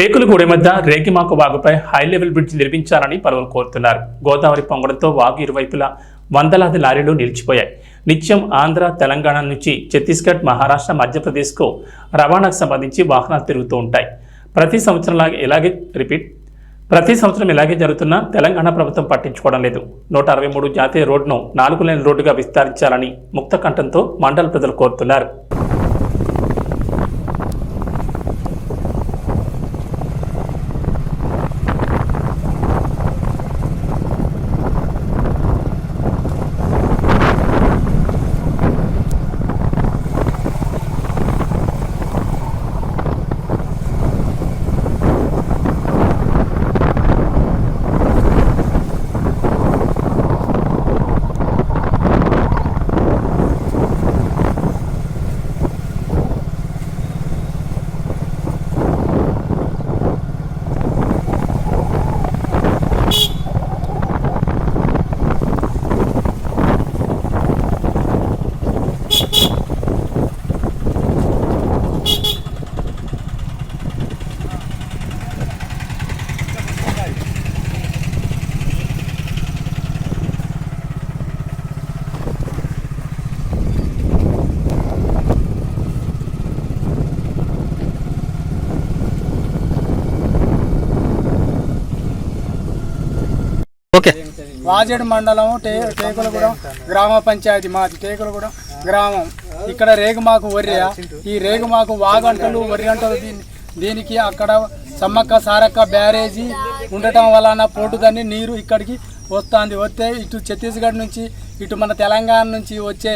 టేకులగూడెం మధ్య రేగిమాకు వాగుపై హై లెవెల్ బ్రిడ్జ్ నిర్మించాలని పలువురు కోరుతున్నారు. గోదావరి పొంగడంతో వాగు ఇరువైపులా వందలాది లారీలు నిలిచిపోయాయి. నిత్యం ఆంధ్ర తెలంగాణ నుంచి ఛత్తీస్గఢ్ మహారాష్ట్ర మధ్యప్రదేశ్కు రవాణాకు సంబంధించి వాహనాలు తిరుగుతూ ఉంటాయి. ప్రతి సంవత్సరంలాగే ఇలాగే రిపీట్. ప్రతి సంవత్సరం ఇలాగే జరుగుతున్నా తెలంగాణ ప్రభుత్వం పట్టించుకోవడం లేదు. నూట అరవై మూడు జాతీయ రోడ్డును నాలుగు లేని రోడ్డుగా విస్తరించాలని ముక్త కంఠంతో మండల ప్రజలు కోరుతున్నారు. వాజేడు మండలం టే టేకులగూడెం గ్రామ పంచాయతీ మాది టేకులగూడెం గ్రామం. ఇక్కడ రేగుమాకు వర్య. ఈ రేగుమాకు వాగంటలు వరి గంటలు దీని దీనికి అక్కడ సమ్మక్క సారక్క బ్యారేజీ ఉండటం వలన పోటుదని నీరు ఇక్కడికి వస్తుంది. వస్తే ఇటు ఛత్తీస్గఢ్ నుంచి ఇటు మన తెలంగాణ నుంచి వచ్చే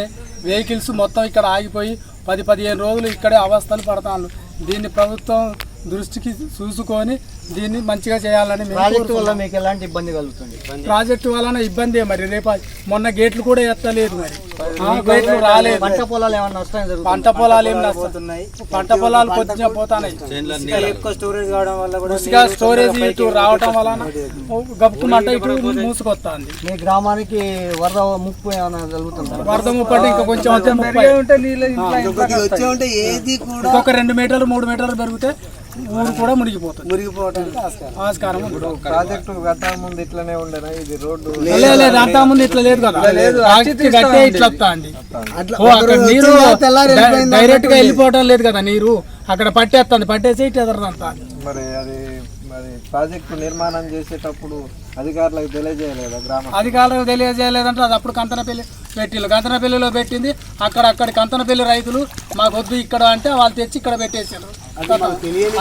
వెహికల్స్ మొత్తం ఇక్కడ ఆగిపోయి పది పదిహేను రోజులు ఇక్కడే అవస్థలు పడతాను దీన్ని ప్రభుత్వం దృష్టికి చూసుకొని దీన్ని మంచిగా చేయాలని ప్రాజెక్టు వల్ల మీకు ఎలాంటి ఇబ్బంది కలుగుతుంది? ప్రాజెక్టు వలన ఇబ్బంది మరి? రేపు మొన్న గేట్లు కూడా ఎత్తలేదు మరి. ఆ, గేట్లు రాలేదు పంట పొలాలు ఏమన్నా నష్టం జరుగుతుంది పంట పొలాలు ఏం నష్టపోతున్నాయి పంట పొలాలు కొద్దిగా పోతాయి ఎక్కువ స్టోరేజ్ కావడం వల్ల కూడా స్టోరేజ్ ఇటు రావటం వలన గప్పుమంట ఇటు మూసుకొస్తుంది. మీ గ్రామానికి వరద ముప్పు ఏమైనా జరుగుతుందా? వరద ముప్పటి ఇంకా కొంచెం ముప్పై వచ్చే ఉంటే ఏది కూడా ఇంకొక రెండు మీటర్లు మూడు మీటర్లు పెరిగితే ఊరు కూడా మునిగిపోతుంది. మురిగిపోవడానికి ఆస్కారం. ఆస్కారం ఉంది. ప్రాజెక్టు ముందు ఇట్లనే ఉండేనా? ఇది రోడ్డు లే, లేదు అంతా ముందు ఇట్లా లేదు కదా. కట్టే ఇట్లా వస్తుంది అట్లా ఓ, అక్కడ నీరు? డైరెక్ట్గా వెళ్ళిపోవటం లేదు కదా నీరు. అక్కడ పట్టేస్తుంది. పట్టేసి ఇటు ఎదరదంతా మరి అది మరి ప్రాజెక్టు నిర్మాణం చేసేటప్పుడు అధికారులకు తెలియజేయలేదా గ్రామ అధికారులకు తెలియజేయలేదంటే అది అప్పుడు కంతనపల్లి పెట్టిల్లు. కంతనపల్లిలో పెట్టింది. అక్కడ అక్కడ కంతనపల్లి రైతులు మాకు వద్దు ఇక్కడ అంటే వాళ్ళు తెచ్చి ఇక్కడ పెట్టేసారు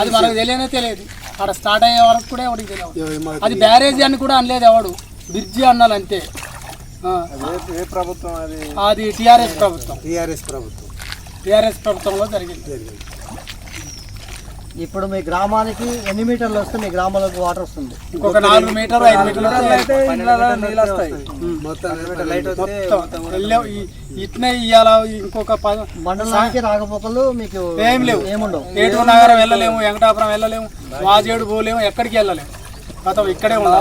అది మనకు తెలియనే తెలియదు. అక్కడ స్టార్ట్ అయ్యే వరకు కూడా ఎవరికి తెలియదు. అది బ్యారేజీ అని కూడా అనలేదు ఎవడు. బ్రిడ్జి అన్నాలు అంతే అది టిఆర్ఎస్ ప్రభుత్వం. టీఆర్ఎస్ ప్రభుత్వం. టిఆర్ఎస్ ప్రభుత్వంలో జరిగింది. ఇప్పుడు మీ గ్రామానికి ఎన్ని మీటర్లు వస్తే మీ గ్రామంలోకి వాటర్ వస్తుంది? ఇంకొక నాలుగు మీటర్లు ఐదు మీటర్లు మొత్తం లైట్ మొత్తం వెళ్ళాం. ఈ- ఇట్నే ఇవాళ ఇంకొక ప- మండలానికి రాకపోకలు మీకు ఏం లేవు. ఏముండవు. ఏటూరు నగరం వెళ్ళలేము వెంకటాపురం వెళ్ళలేము వాజేడు పోలేము ఎక్కడికి వెళ్ళలేము. మొత్తం ఇక్కడే ఉన్నాం